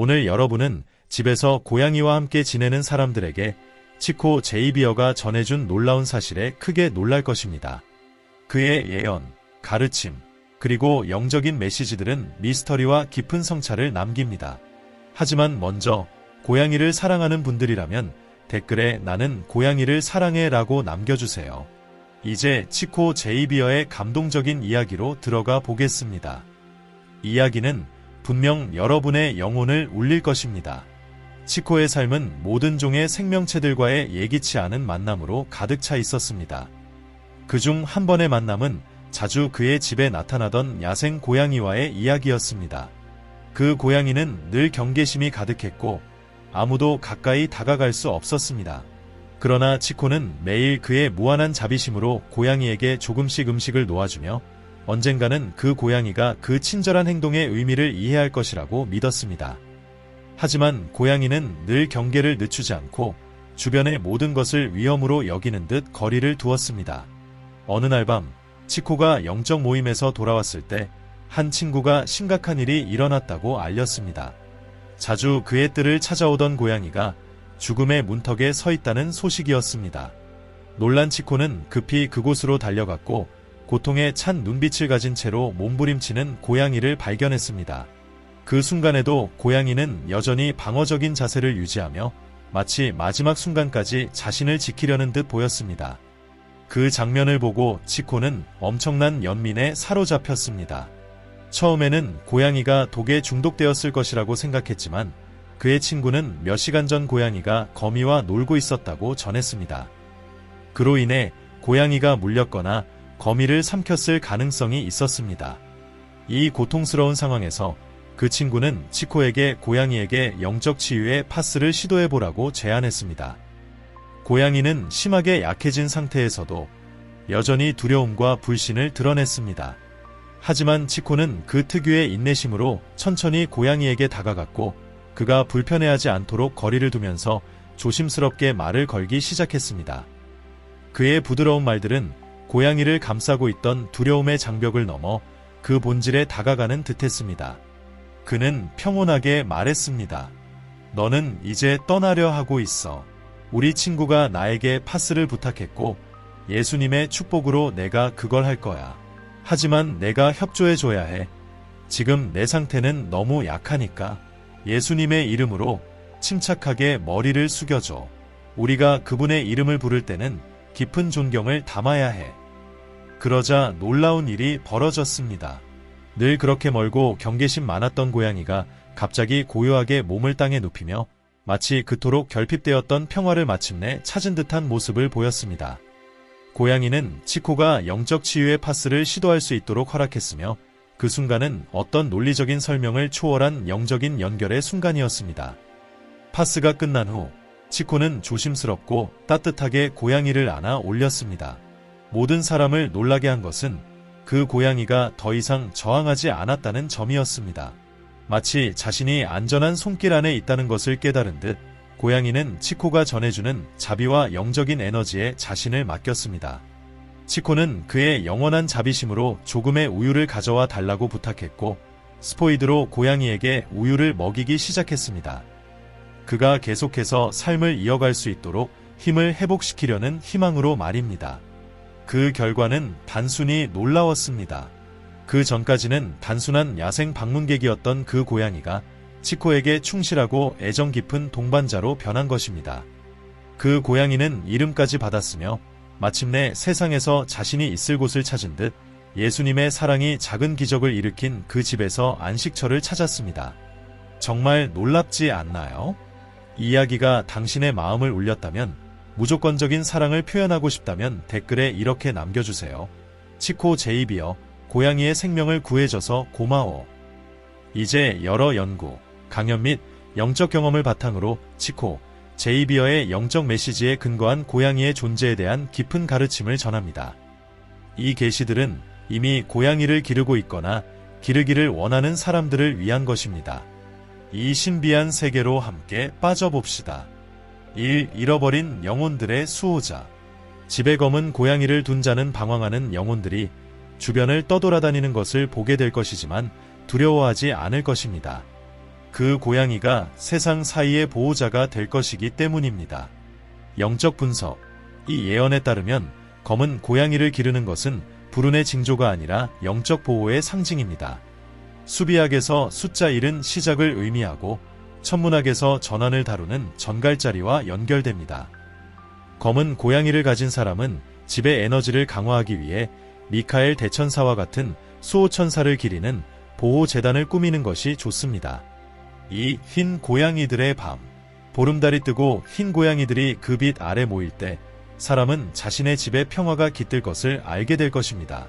오늘 여러분은 집에서 고양이와 함께 지내는 사람들에게 치코 제이비어가 전해준 놀라운 사실에 크게 놀랄 것입니다. 그의 예언, 가르침, 그리고 영적인 메시지들은 미스터리와 깊은 성찰을 남깁니다. 하지만 먼저 고양이를 사랑하는 분들이라면 댓글에 나는 고양이를 사랑해 라고 남겨주세요. 이제 치코 제이비어의 감동적인 이야기로 들어가 보겠습니다. 이야기는 분명 여러분의 영혼을 울릴 것입니다. 치코의 삶은 모든 종의 생명체들과의 예기치 않은 만남으로 가득 차 있었습니다. 그 중 한 번의 만남은 자주 그의 집에 나타나던 야생 고양이와의 이야기였습니다. 그 고양이는 늘 경계심이 가득했고 아무도 가까이 다가갈 수 없었습니다. 그러나 치코는 매일 그의 무한한 자비심으로 고양이에게 조금씩 음식을 놓아주며 언젠가는 그 고양이가 그 친절한 행동의 의미를 이해할 것이라고 믿었습니다. 하지만 고양이는 늘 경계를 늦추지 않고 주변의 모든 것을 위험으로 여기는 듯 거리를 두었습니다. 어느 날 밤 치코가 영적 모임에서 돌아왔을 때 한 친구가 심각한 일이 일어났다고 알렸습니다. 자주 그의 뜰을 찾아오던 고양이가 죽음의 문턱에 서 있다는 소식이었습니다. 놀란 치코는 급히 그곳으로 달려갔고 고통에 찬 눈빛을 가진 채로 몸부림치는 고양이를 발견했습니다. 그 순간에도 고양이는 여전히 방어적인 자세를 유지하며 마치 마지막 순간까지 자신을 지키려는 듯 보였습니다. 그 장면을 보고 치코는 엄청난 연민에 사로잡혔습니다. 처음에는 고양이가 독에 중독되었을 것이라고 생각했지만 그의 친구는 몇 시간 전 고양이가 거미와 놀고 있었다고 전했습니다. 그로 인해 고양이가 물렸거나 거미를 삼켰을 가능성이 있었습니다. 이 고통스러운 상황에서 그 친구는 치코에게 고양이에게 영적 치유의 파스를 시도해보라고 제안했습니다. 고양이는 심하게 약해진 상태에서도 여전히 두려움과 불신을 드러냈습니다. 하지만 치코는 그 특유의 인내심으로 천천히 고양이에게 다가갔고 그가 불편해하지 않도록 거리를 두면서 조심스럽게 말을 걸기 시작했습니다. 그의 부드러운 말들은 고양이를 감싸고 있던 두려움의 장벽을 넘어 그 본질에 다가가는 듯했습니다. 그는 평온하게 말했습니다. 너는 이제 떠나려 하고 있어. 우리 친구가 나에게 파스를 부탁했고 예수님의 축복으로 내가 그걸 할 거야. 하지만 내가 협조해줘야 해. 지금 내 상태는 너무 약하니까 예수님의 이름으로 침착하게 머리를 숙여줘. 우리가 그분의 이름을 부를 때는 깊은 존경을 담아야 해. 그러자 놀라운 일이 벌어졌습니다. 늘 그렇게 멀고 경계심 많았던 고양이가 갑자기 고요하게 몸을 땅에 눕히며 마치 그토록 결핍되었던 평화를 마침내 찾은 듯한 모습을 보였습니다. 고양이는 치코가 영적 치유의 파스를 시도할 수 있도록 허락했으며 그 순간은 어떤 논리적인 설명을 초월한 영적인 연결의 순간이었습니다. 파스가 끝난 후 치코는 조심스럽고 따뜻하게 고양이를 안아 올렸습니다. 모든 사람을 놀라게 한 것은 그 고양이가 더 이상 저항하지 않았다는 점이었습니다. 마치 자신이 안전한 손길 안에 있다는 것을 깨달은 듯 고양이는 치코가 전해주는 자비와 영적인 에너지에 자신을 맡겼습니다. 치코는 그의 영원한 자비심으로 조금의 우유를 가져와 달라고 부탁했고 스포이드로 고양이에게 우유를 먹이기 시작했습니다. 그가 계속해서 삶을 이어갈 수 있도록 힘을 회복시키려는 희망으로 말입니다. 그 결과는 단순히 놀라웠습니다. 그 전까지는 단순한 야생 방문객이었던 그 고양이가 치코에게 충실하고 애정 깊은 동반자로 변한 것입니다. 그 고양이는 이름까지 받았으며 마침내 세상에서 자신이 있을 곳을 찾은 듯 예수님의 사랑이 작은 기적을 일으킨 그 집에서 안식처를 찾았습니다. 정말 놀랍지 않나요? 이야기가 당신의 마음을 울렸다면 무조건적인 사랑을 표현하고 싶다면 댓글에 이렇게 남겨주세요. 치코 제이비어, 고양이의 생명을 구해줘서 고마워. 이제 여러 연구, 강연 및 영적 경험을 바탕으로 치코, 제이비어의 영적 메시지에 근거한 고양이의 존재에 대한 깊은 가르침을 전합니다. 이 게시들은 이미 고양이를 기르고 있거나 기르기를 원하는 사람들을 위한 것입니다. 이 신비한 세계로 함께 빠져봅시다. 1. 잃어버린 영혼들의 수호자. 집에 검은 고양이를 둔 자는 방황하는 영혼들이 주변을 떠돌아다니는 것을 보게 될 것이지만 두려워하지 않을 것입니다. 그 고양이가 세상 사이의 보호자가 될 것이기 때문입니다. 영적 분석. 이 예언에 따르면 검은 고양이를 기르는 것은 불운의 징조가 아니라 영적 보호의 상징입니다. 수비학에서 숫자 1은 시작을 의미하고 천문학에서 전환을 다루는 전갈자리와 연결됩니다. 검은 고양이를 가진 사람은 집의 에너지를 강화하기 위해 미카엘 대천사와 같은 수호천사를 기리는 보호재단을 꾸미는 것이 좋습니다. 이 흰 고양이들의 밤. 보름달이 뜨고 흰 고양이들이 그 빛 아래 모일 때 사람은 자신의 집에 평화가 깃들 것을 알게 될 것입니다.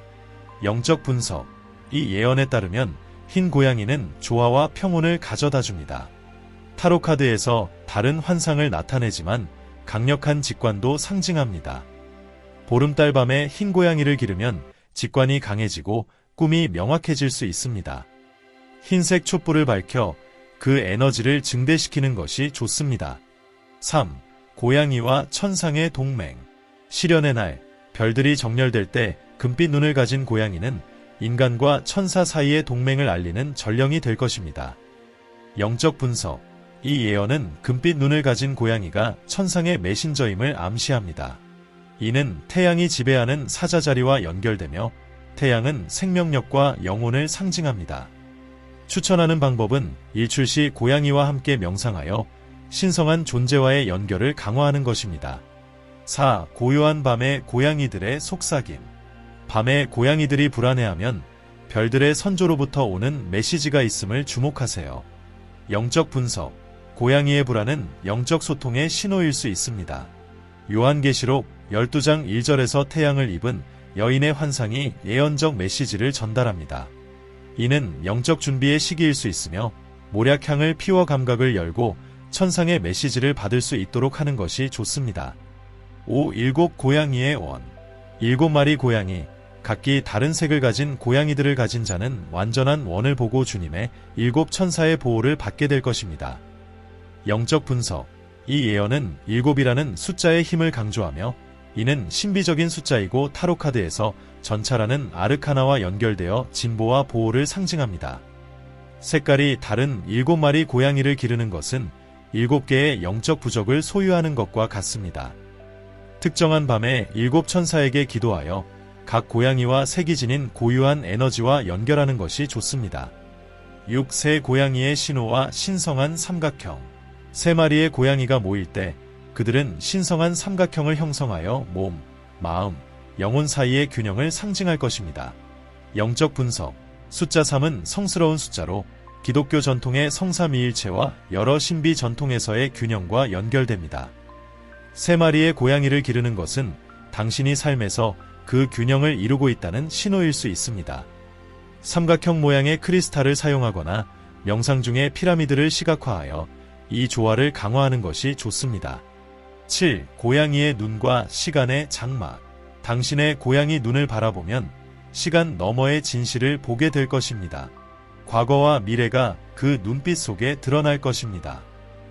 영적 분석. 이 예언에 따르면 흰 고양이는 조화와 평온을 가져다 줍니다. 타로카드에서 다른 환상을 나타내지만 강력한 직관도 상징합니다. 보름달 밤에 흰 고양이를 기르면 직관이 강해지고 꿈이 명확해질 수 있습니다. 흰색 촛불을 밝혀 그 에너지를 증대시키는 것이 좋습니다. 3. 고양이와 천상의 동맹. 시련의 날, 별들이 정렬될 때 금빛 눈을 가진 고양이는 인간과 천사 사이의 동맹을 알리는 전령이 될 것입니다. 영적 분석. 이 예언은 금빛 눈을 가진 고양이가 천상의 메신저임을 암시합니다. 이는 태양이 지배하는 사자자리와 연결되며 태양은 생명력과 영혼을 상징합니다. 추천하는 방법은 일출 시 고양이와 함께 명상하여 신성한 존재와의 연결을 강화하는 것입니다. 4. 고요한 밤의 고양이들의 속삭임. 밤에 고양이들이 불안해하면 별들의 선조로부터 오는 메시지가 있음을 주목하세요. 영적 분석. 고양이의 불안은 영적 소통의 신호일 수 있습니다. 요한계시록 12장 1절에서 태양을 입은 여인의 환상이 예언적 메시지를 전달합니다. 이는 영적 준비의 시기일 수 있으며 모략향을 피워 감각을 열고 천상의 메시지를 받을 수 있도록 하는 것이 좋습니다. 5. 일곱 고양이의 원. 일곱 마리 고양이, 각기 다른 색을 가진 고양이들을 가진 자는 완전한 원을 보고 주님의 일곱 천사의 보호를 받게 될 것입니다. 영적 분석. 이 예언은 일곱이라는 숫자의 힘을 강조하며 이는 신비적인 숫자이고 타로카드에서 전차라는 아르카나와 연결되어 진보와 보호를 상징합니다. 색깔이 다른 일곱 마리 고양이를 기르는 것은 일곱 개의 영적 부적을 소유하는 것과 같습니다. 특정한 밤에 일곱 천사에게 기도하여 각 고양이와 색이 지닌 고유한 에너지와 연결하는 것이 좋습니다. 6. 세 고양이의 신호와 신성한 삼각형. 세 마리의 고양이가 모일 때 그들은 신성한 삼각형을 형성하여 몸, 마음, 영혼 사이의 균형을 상징할 것입니다. 영적 분석. 숫자 3은 성스러운 숫자로 기독교 전통의 성삼위일체와 여러 신비 전통에서의 균형과 연결됩니다. 세 마리의 고양이를 기르는 것은 당신이 삶에서 그 균형을 이루고 있다는 신호일 수 있습니다. 삼각형 모양의 크리스탈을 사용하거나 명상 중에 피라미드를 시각화하여 이 조화를 강화하는 것이 좋습니다. 7. 고양이의 눈과 시간의 장막. 당신의 고양이 눈을 바라보면 시간 너머의 진실을 보게 될 것입니다. 과거와 미래가 그 눈빛 속에 드러날 것입니다.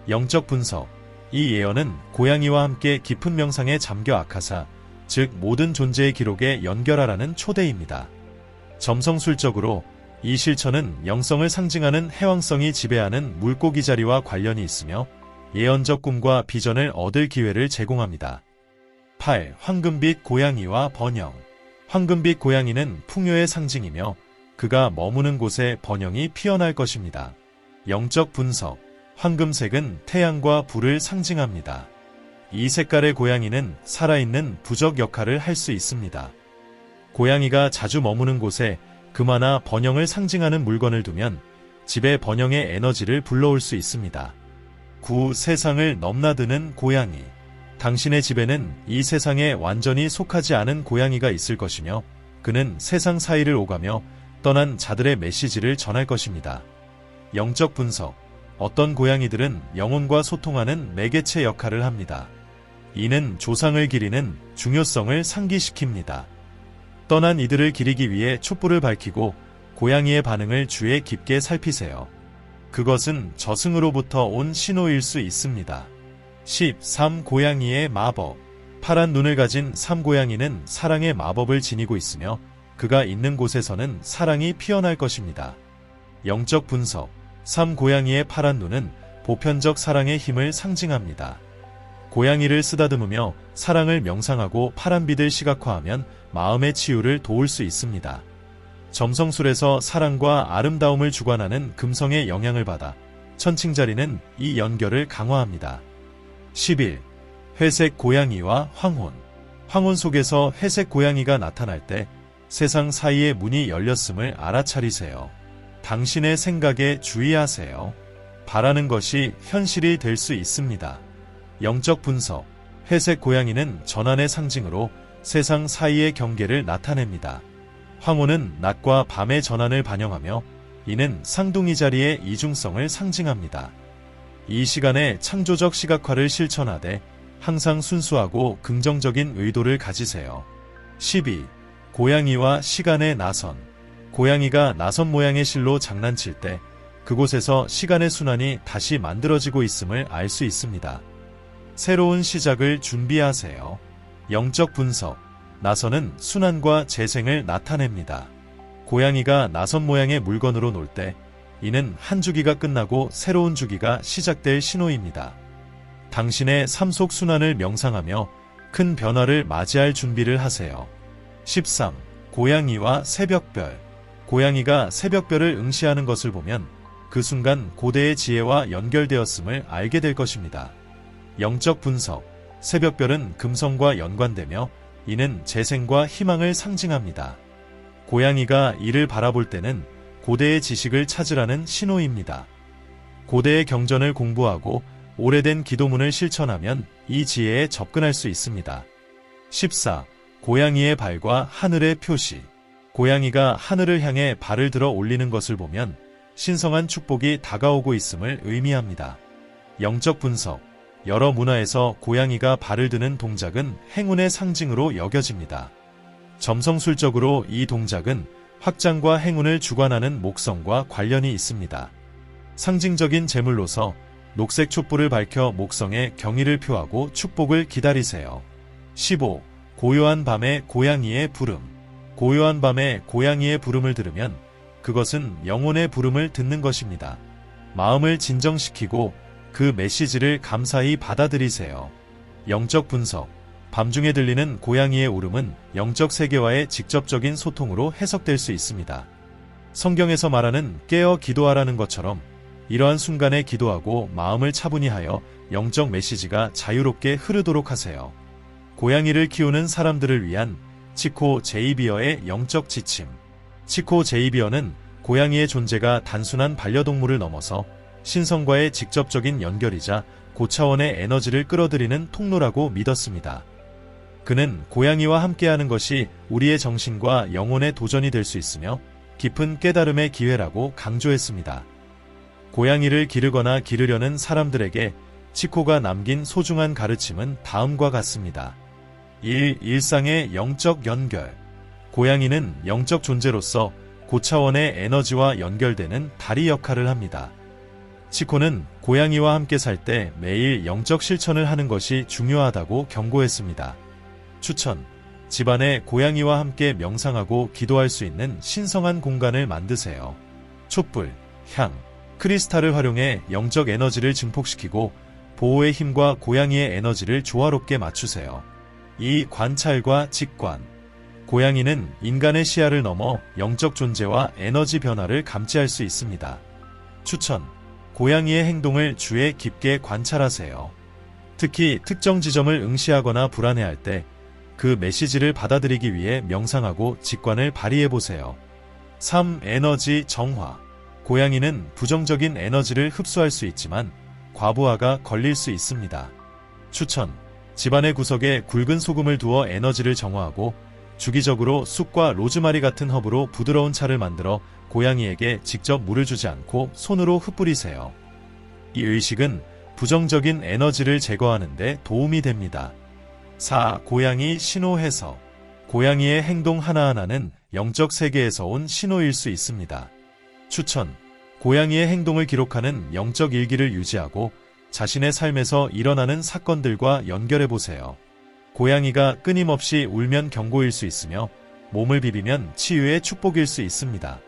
영적 분석. 이 예언은 고양이와 함께 깊은 명상에 잠겨 아카사, 즉 모든 존재의 기록에 연결하라는 초대입니다. 점성술적으로 이 실천은 영성을 상징하는 해왕성이 지배하는 물고기 자리와 관련이 있으며 예언적 꿈과 비전을 얻을 기회를 제공합니다. 8. 황금빛 고양이와 번영. 황금빛 고양이는 풍요의 상징이며 그가 머무는 곳에 번영이 피어날 것입니다. 영적 분석. 황금색은 태양과 불을 상징합니다. 이 색깔의 고양이는 살아있는 부적 역할을 할 수 있습니다. 고양이가 자주 머무는 곳에 금화나 번영을 상징하는 물건을 두면 집에 번영의 에너지를 불러올 수 있습니다. 9. 세상을 넘나드는 고양이. 당신의 집에는 이 세상에 완전히 속하지 않은 고양이가 있을 것이며 그는 세상 사이를 오가며 떠난 자들의 메시지를 전할 것입니다. 영적 분석. 어떤 고양이들은 영혼과 소통하는 매개체 역할을 합니다. 이는 조상을 기리는 중요성을 상기시킵니다. 떠난 이들을 기리기 위해 촛불을 밝히고 고양이의 반응을 주에 깊게 살피세요. 그것은 저승으로부터 온 신호일 수 있습니다. 13. 고양이의 마법. 파란 눈을 가진 삼고양이는 사랑의 마법을 지니고 있으며 그가 있는 곳에서는 사랑이 피어날 것입니다. 영적 분석. 3. 고양이의 파란 눈은 보편적 사랑의 힘을 상징합니다. 고양이를 쓰다듬으며 사랑을 명상하고 파란빛을 시각화하면 마음의 치유를 도울 수 있습니다. 점성술에서 사랑과 아름다움을 주관하는 금성의 영향을 받아 천칭자리는 이 연결을 강화합니다. 11. 회색 고양이와 황혼. 황혼 속에서 회색 고양이가 나타날 때 세상 사이의 문이 열렸음을 알아차리세요. 당신의 생각에 주의하세요. 바라는 것이 현실이 될 수 있습니다. 영적 분석. 회색 고양이는 전환의 상징으로 세상 사이의 경계를 나타냅니다. 황혼은 낮과 밤의 전환을 반영하며 이는 쌍둥이 자리의 이중성을 상징합니다. 이 시간에 창조적 시각화를 실천하되 항상 순수하고 긍정적인 의도를 가지세요. 12. 고양이와 시간의 나선. 고양이가 나선 모양의 실로 장난칠 때 그곳에서 시간의 순환이 다시 만들어지고 있음을 알 수 있습니다. 새로운 시작을 준비하세요. 영적 분석. 나선은 순환과 재생을 나타냅니다. 고양이가 나선 모양의 물건으로 놀 때 이는 한 주기가 끝나고 새로운 주기가 시작될 신호입니다. 당신의 삶 속 순환을 명상하며 큰 변화를 맞이할 준비를 하세요. 13. 고양이와 새벽별. 고양이가 새벽별을 응시하는 것을 보면 그 순간 고대의 지혜와 연결되었음을 알게 될 것입니다. 영적 분석. 새벽별은 금성과 연관되며 이는 재생과 희망을 상징합니다. 고양이가 이를 바라볼 때는 고대의 지식을 찾으라는 신호입니다. 고대의 경전을 공부하고 오래된 기도문을 실천하면 이 지혜에 접근할 수 있습니다. 14. 고양이의 발과 하늘의 표시. 고양이가 하늘을 향해 발을 들어 올리는 것을 보면 신성한 축복이 다가오고 있음을 의미합니다. 영적 분석. 여러 문화에서 고양이가 발을 드는 동작은 행운의 상징으로 여겨집니다. 점성술적으로 이 동작은 확장과 행운을 주관하는 목성과 관련이 있습니다. 상징적인 제물로서 녹색 촛불을 밝혀 목성에 경의를 표하고 축복을 기다리세요. 15. 고요한 밤에 고양이의 부름. 고요한 밤에 고양이의 부름을 들으면 그것은 영혼의 부름을 듣는 것입니다. 마음을 진정시키고 그 메시지를 감사히 받아들이세요. 영적 분석. 밤중에 들리는 고양이의 울음은 영적 세계와의 직접적인 소통으로 해석될 수 있습니다. 성경에서 말하는 깨어 기도하라는 것처럼 이러한 순간에 기도하고 마음을 차분히 하여 영적 메시지가 자유롭게 흐르도록 하세요. 고양이를 키우는 사람들을 위한 치코 제이비어의 영적 지침. 치코 제이비어는 고양이의 존재가 단순한 반려동물을 넘어서 신성과의 직접적인 연결이자 고차원의 에너지를 끌어들이는 통로라고 믿었습니다. 그는 고양이와 함께하는 것이 우리의 정신과 영혼의 도전이 될 수 있으며 깊은 깨달음의 기회라고 강조했습니다. 고양이를 기르거나 기르려는 사람들에게 치코가 남긴 소중한 가르침은 다음과 같습니다. 1. 일상의 영적 연결. 고양이는 영적 존재로서 고차원의 에너지와 연결되는 다리 역할을 합니다. 치코는 고양이와 함께 살 때 매일 영적 실천을 하는 것이 중요하다고 경고했습니다. 추천. 집안에 고양이와 함께 명상하고 기도할 수 있는 신성한 공간을 만드세요. 촛불, 향, 크리스탈을 활용해 영적 에너지를 증폭시키고 보호의 힘과 고양이의 에너지를 조화롭게 맞추세요. 이 관찰과 직관. 고양이는 인간의 시야를 넘어 영적 존재와 에너지 변화를 감지할 수 있습니다. 추천. 고양이의 행동을 주에 깊게 관찰하세요. 특히 특정 지점을 응시하거나 불안해할 때 그 메시지를 받아들이기 위해 명상하고 직관을 발휘해 보세요. 3. 에너지 정화. 고양이는 부정적인 에너지를 흡수할 수 있지만 과부하가 걸릴 수 있습니다. 추천. 집안의 구석에 굵은 소금을 두어 에너지를 정화하고 주기적으로 쑥과 로즈마리 같은 허브로 부드러운 차를 만들어 고양이에게 직접 물을 주지 않고 손으로 흩뿌리세요. 이 의식은 부정적인 에너지를 제거하는 데 도움이 됩니다. 4. 고양이 신호 해석. 고양이의 행동 하나하나는 영적 세계에서 온 신호일 수 있습니다. 추천. 고양이의 행동을 기록하는 영적 일기를 유지하고 자신의 삶에서 일어나는 사건들과 연결해 보세요. 고양이가 끊임없이 울면 경고일 수 있으며 몸을 비비면 치유의 축복일 수 있습니다.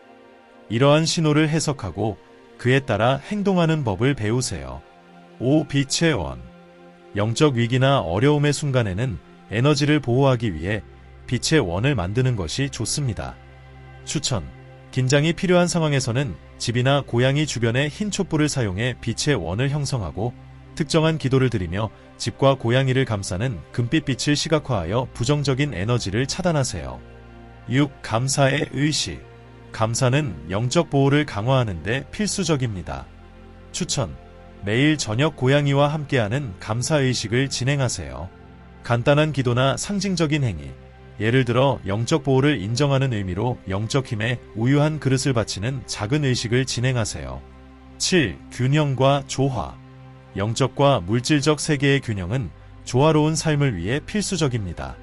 이러한 신호를 해석하고 그에 따라 행동하는 법을 배우세요. 5. 빛의 원. 영적 위기나 어려움의 순간에는 에너지를 보호하기 위해 빛의 원을 만드는 것이 좋습니다. 추천. 긴장이 필요한 상황에서는 집이나 고양이 주변에 흰 촛불을 사용해 빛의 원을 형성하고 특정한 기도를 드리며 집과 고양이를 감싸는 금빛 빛을 시각화하여 부정적인 에너지를 차단하세요. 6. 감사의 의식. 감사는 영적 보호를 강화하는 데 필수적입니다. 추천. 매일 저녁 고양이와 함께하는 감사의식을 진행하세요. 간단한 기도나 상징적인 행위, 예를 들어 영적 보호를 인정하는 의미로 영적 힘에 우유 한 그릇을 바치는 작은 의식을 진행하세요. 7. 균형과 조화. 영적과 물질적 세계의 균형은 조화로운 삶을 위해 필수적입니다.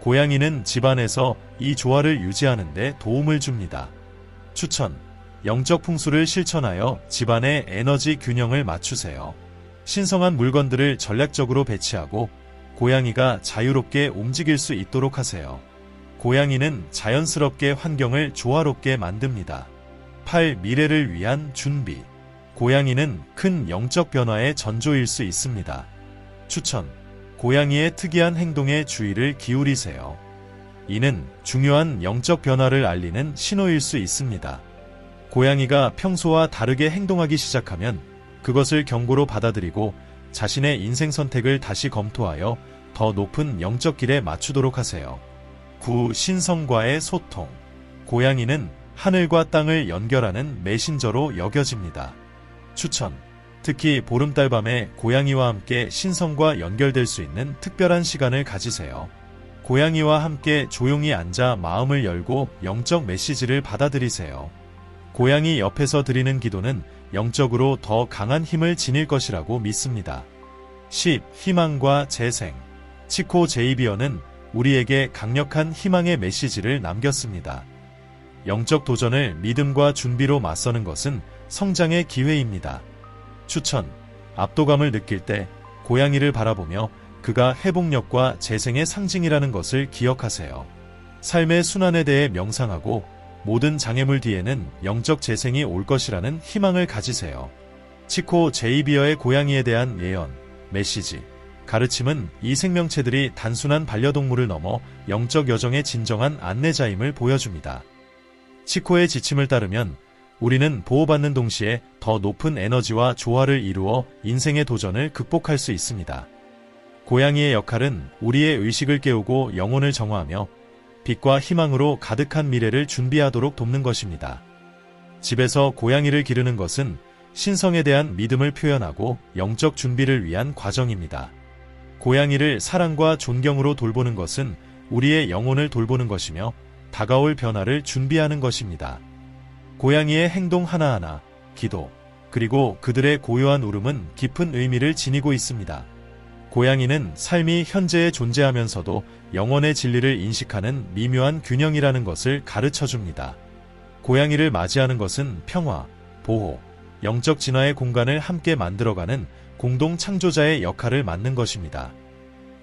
고양이는 집안에서 이 조화를 유지하는 데 도움을 줍니다. 추천. 영적 풍수를 실천하여 집안의 에너지 균형을 맞추세요. 신성한 물건들을 전략적으로 배치하고 고양이가 자유롭게 움직일 수 있도록 하세요. 고양이는 자연스럽게 환경을 조화롭게 만듭니다. 8. 미래를 위한 준비. 고양이는 큰 영적 변화의 전조일 수 있습니다. 추천. 고양이의 특이한 행동에 주의를 기울이세요. 이는 중요한 영적 변화를 알리는 신호일 수 있습니다. 고양이가 평소와 다르게 행동하기 시작하면 그것을 경고로 받아들이고 자신의 인생 선택을 다시 검토하여 더 높은 영적 길에 맞추도록 하세요. 9. 신성과의 소통. 고양이는 하늘과 땅을 연결하는 메신저로 여겨집니다. 추천. 특히 보름달 밤에 고양이와 함께 신성과 연결될 수 있는 특별한 시간을 가지세요. 고양이와 함께 조용히 앉아 마음을 열고 영적 메시지를 받아들이세요. 고양이 옆에서 드리는 기도는 영적으로 더 강한 힘을 지닐 것이라고 믿습니다. 10. 희망과 재생. 치코 제이비어는 우리에게 강력한 희망의 메시지를 남겼습니다. 영적 도전을 믿음과 준비로 맞서는 것은 성장의 기회입니다. 추천. 압도감을 느낄 때 고양이를 바라보며 그가 회복력과 재생의 상징이라는 것을 기억하세요. 삶의 순환에 대해 명상하고 모든 장애물 뒤에는 영적 재생이 올 것이라는 희망을 가지세요. 치코 제이비어의 고양이에 대한 예언, 메시지, 가르침은 이 생명체들이 단순한 반려동물을 넘어 영적 여정의 진정한 안내자임을 보여줍니다. 치코의 지침을 따르면 우리는 보호받는 동시에 더 높은 에너지와 조화를 이루어 인생의 도전을 극복할 수 있습니다. 고양이의 역할은 우리의 의식을 깨우고 영혼을 정화하며 빛과 희망으로 가득한 미래를 준비하도록 돕는 것입니다. 집에서 고양이를 기르는 것은 신성에 대한 믿음을 표현하고 영적 준비를 위한 과정입니다. 고양이를 사랑과 존경으로 돌보는 것은 우리의 영혼을 돌보는 것이며 다가올 변화를 준비하는 것입니다. 고양이의 행동 하나하나, 기도, 그리고 그들의 고요한 울음은 깊은 의미를 지니고 있습니다. 고양이는 삶이 현재에 존재하면서도 영원의 진리를 인식하는 미묘한 균형이라는 것을 가르쳐 줍니다. 고양이를 맞이하는 것은 평화, 보호, 영적 진화의 공간을 함께 만들어가는 공동 창조자의 역할을 맡는 것입니다.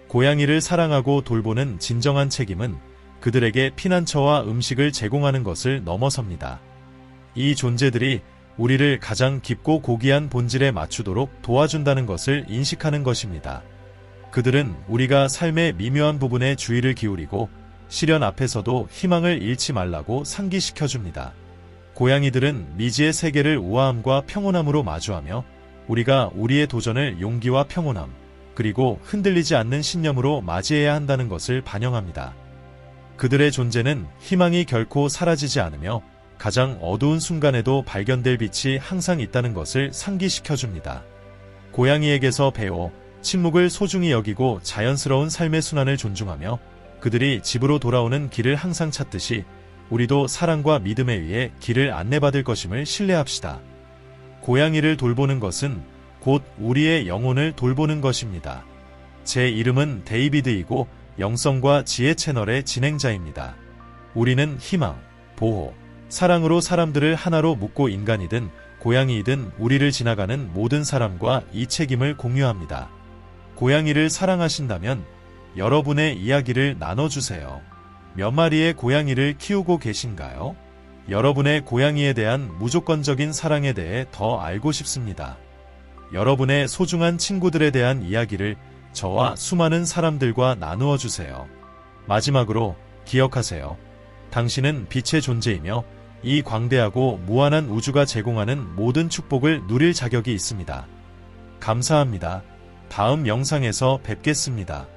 고양이를 사랑하고 돌보는 진정한 책임은 그들에게 피난처와 음식을 제공하는 것을 넘어섭니다. 이 존재들이 우리를 가장 깊고 고귀한 본질에 맞추도록 도와준다는 것을 인식하는 것입니다. 그들은 우리가 삶의 미묘한 부분에 주의를 기울이고 시련 앞에서도 희망을 잃지 말라고 상기시켜 줍니다. 고양이들은 미지의 세계를 우아함과 평온함으로 마주하며 우리가 우리의 도전을 용기와 평온함, 그리고 흔들리지 않는 신념으로 맞이해야 한다는 것을 반영합니다. 그들의 존재는 희망이 결코 사라지지 않으며 가장 어두운 순간에도 발견될 빛이 항상 있다는 것을 상기시켜 줍니다. 고양이에게서 배워 침묵을 소중히 여기고 자연스러운 삶의 순환을 존중하며 그들이 집으로 돌아오는 길을 항상 찾듯이 우리도 사랑과 믿음에 의해 길을 안내받을 것임을 신뢰합시다. 고양이를 돌보는 것은 곧 우리의 영혼을 돌보는 것입니다. 제 이름은 데이비드이고 영성과 지혜 채널의 진행자입니다. 우리는 희망, 보호, 사랑으로 사람들을 하나로 묶고 인간이든 고양이이든 우리를 지나가는 모든 사람과 이 책임을 공유합니다. 고양이를 사랑하신다면 여러분의 이야기를 나눠주세요. 몇 마리의 고양이를 키우고 계신가요? 여러분의 고양이에 대한 무조건적인 사랑에 대해 더 알고 싶습니다. 여러분의 소중한 친구들에 대한 이야기를 저와 수많은 사람들과 나누어 주세요. 마지막으로 기억하세요. 당신은 빛의 존재이며 이 광대하고 무한한 우주가 제공하는 모든 축복을 누릴 자격이 있습니다. 감사합니다. 다음 영상에서 뵙겠습니다.